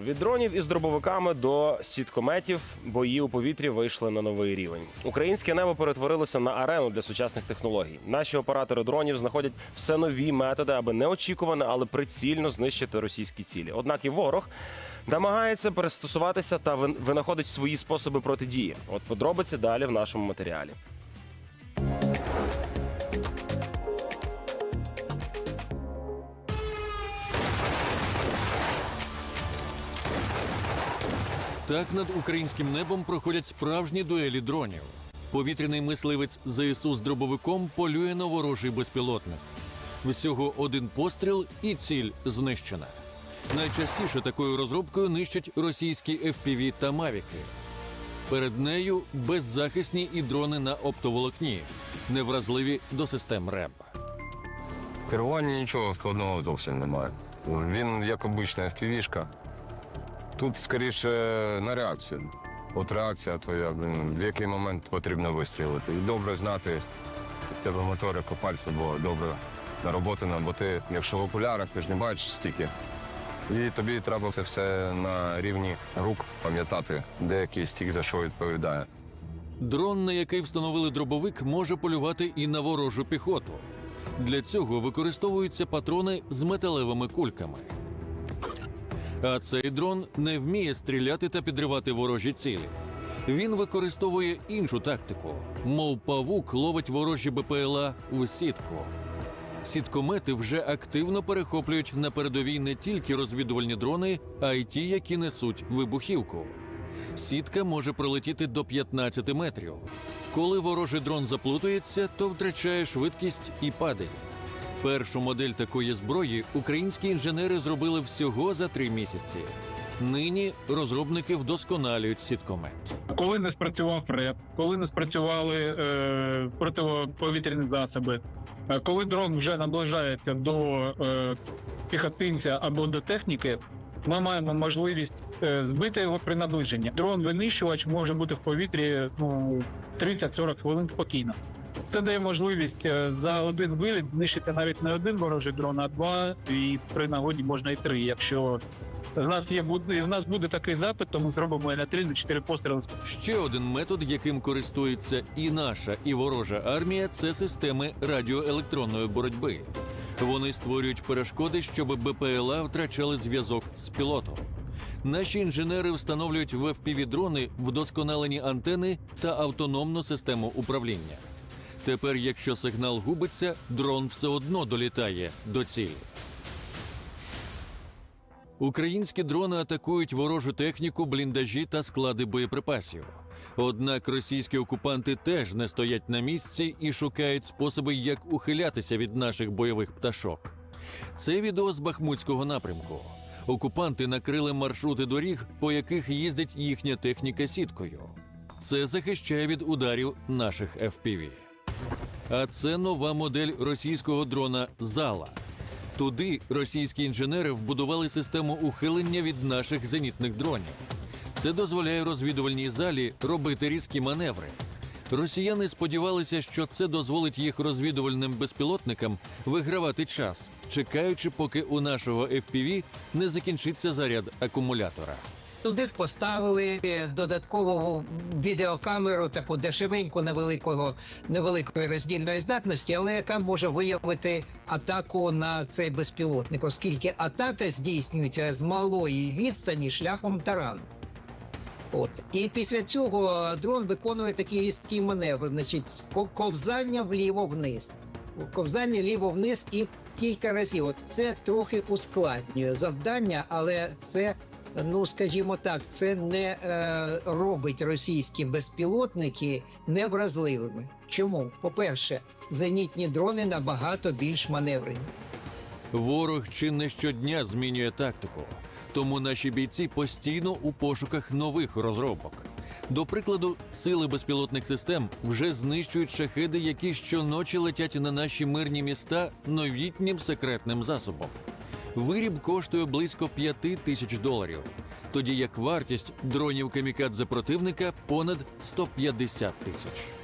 Від дронів із дробовиками до сіткометів бої у повітрі вийшли на новий рівень. Українське небо перетворилося на арену для сучасних технологій. Наші оператори дронів знаходять все нові методи, аби неочікувано, але прицільно знищити російські цілі. Однак і ворог намагається перестосуватися та винаходить свої способи протидії. От подробиці далі в нашому матеріалі. Так над українським небом проходять справжні дуелі дронів. Повітряний мисливець ЗСУ з дробовиком полює на ворожий безпілотник. Всього один постріл і ціль знищена. Найчастіше такою розробкою нищать російські FPV та мавіки. Перед нею беззахисні і дрони на оптоволокні, невразливі до систем РЕБ. Керування нічого складного зовсім немає. Він як обична FPV-шка. Тут скоріше на реакцію. От реакція твоя, в який момент потрібно вистрілити. І добре знати, в тебе мотори копальці, бо добре нароботано, бо ти, якщо в окулярах, ти ж не бачиш стільки. І тобі треба це все на рівні рук пам'ятати, де який стік за що відповідає. Дрон, на який встановили дробовик, може полювати і на ворожу піхоту. Для цього використовуються патрони з металевими кульками. А цей дрон не вміє стріляти та підривати ворожі цілі. Він використовує іншу тактику, мов павук ловить ворожі БПЛА в сітку. Сіткомети вже активно перехоплюють на передовій не тільки розвідувальні дрони, а й ті, які несуть вибухівку. Сітка може пролетіти до 15 метрів. Коли ворожий дрон заплутується, то втрачає швидкість і падає. Першу модель такої зброї українські інженери зробили всього за три місяці. Нині розробники вдосконалюють сіткомет. Коли не спрацював РЕП, коли не спрацювали е, протиповітряні засоби, е, коли дрон вже наближається до е, піхотинця або до техніки, ми маємо можливість е, збити його при наближенні. Дрон-винищувач може бути в повітрі ну, 30-40 хвилин спокійно. Це дає можливість е, за один виліт знищити навіть не один ворожий дрон, а два, і при нагоді можна і три. Якщо в нас є в нас буде такий запит, то ми зробимо на 3 на 4 постріли Ще один метод, яким користується і наша, і ворожа армія, це системи радіоелектронної боротьби. Вони створюють перешкоди, щоб БПЛА втрачали зв'язок з пілотом. Наші інженери встановлюють в FPV-дрони вдосконалені антени та автономну систему управління. Тепер, якщо сигнал губиться, дрон все одно долітає до цілі. Українські дрони атакують ворожу техніку, бліндажі та склади боєприпасів. Однак російські окупанти теж не стоять на місці і шукають способи, як ухилятися від наших бойових пташок. Це відео з Бахмутського напрямку. Окупанти накрили маршрути доріг, по яких їздить їхня техніка сіткою. Це захищає від ударів наших FPV. А це нова модель російського дрона Зала. Туди російські інженери вбудували систему ухилення від наших зенітних дронів. Це дозволяє розвідувальній залі робити різкі маневри. Росіяни сподівалися, що це дозволить їх розвідувальним безпілотникам вигравати час, чекаючи, поки у нашого FPV не закінчиться заряд акумулятора. Туди поставили додаткову відеокамеру, таку дешевеньку невеликого невеликої роздільної здатності, але яка може виявити атаку на цей безпілотник, оскільки атака здійснюється з малої відстані шляхом тарану. От і після цього дрон виконує такий різкий маневр, значить, ко- ковзання вліво-вниз, ковзання ліво-вниз і кілька разів. От це трохи ускладнює завдання, але це ну скажімо так, це не е, робить російські безпілотники невразливими. Чому? По-перше, зенітні дрони набагато більш маневрені. Ворог чи не щодня змінює тактику, тому наші бійці постійно у пошуках нових розробок. До прикладу, сили безпілотних систем вже знищують шахеди, які щоночі летять на наші мирні міста новітнім секретним засобом. Виріб коштує близько 5 тисяч доларів, тоді як вартість дронів камікадзе противника понад 150 тисяч.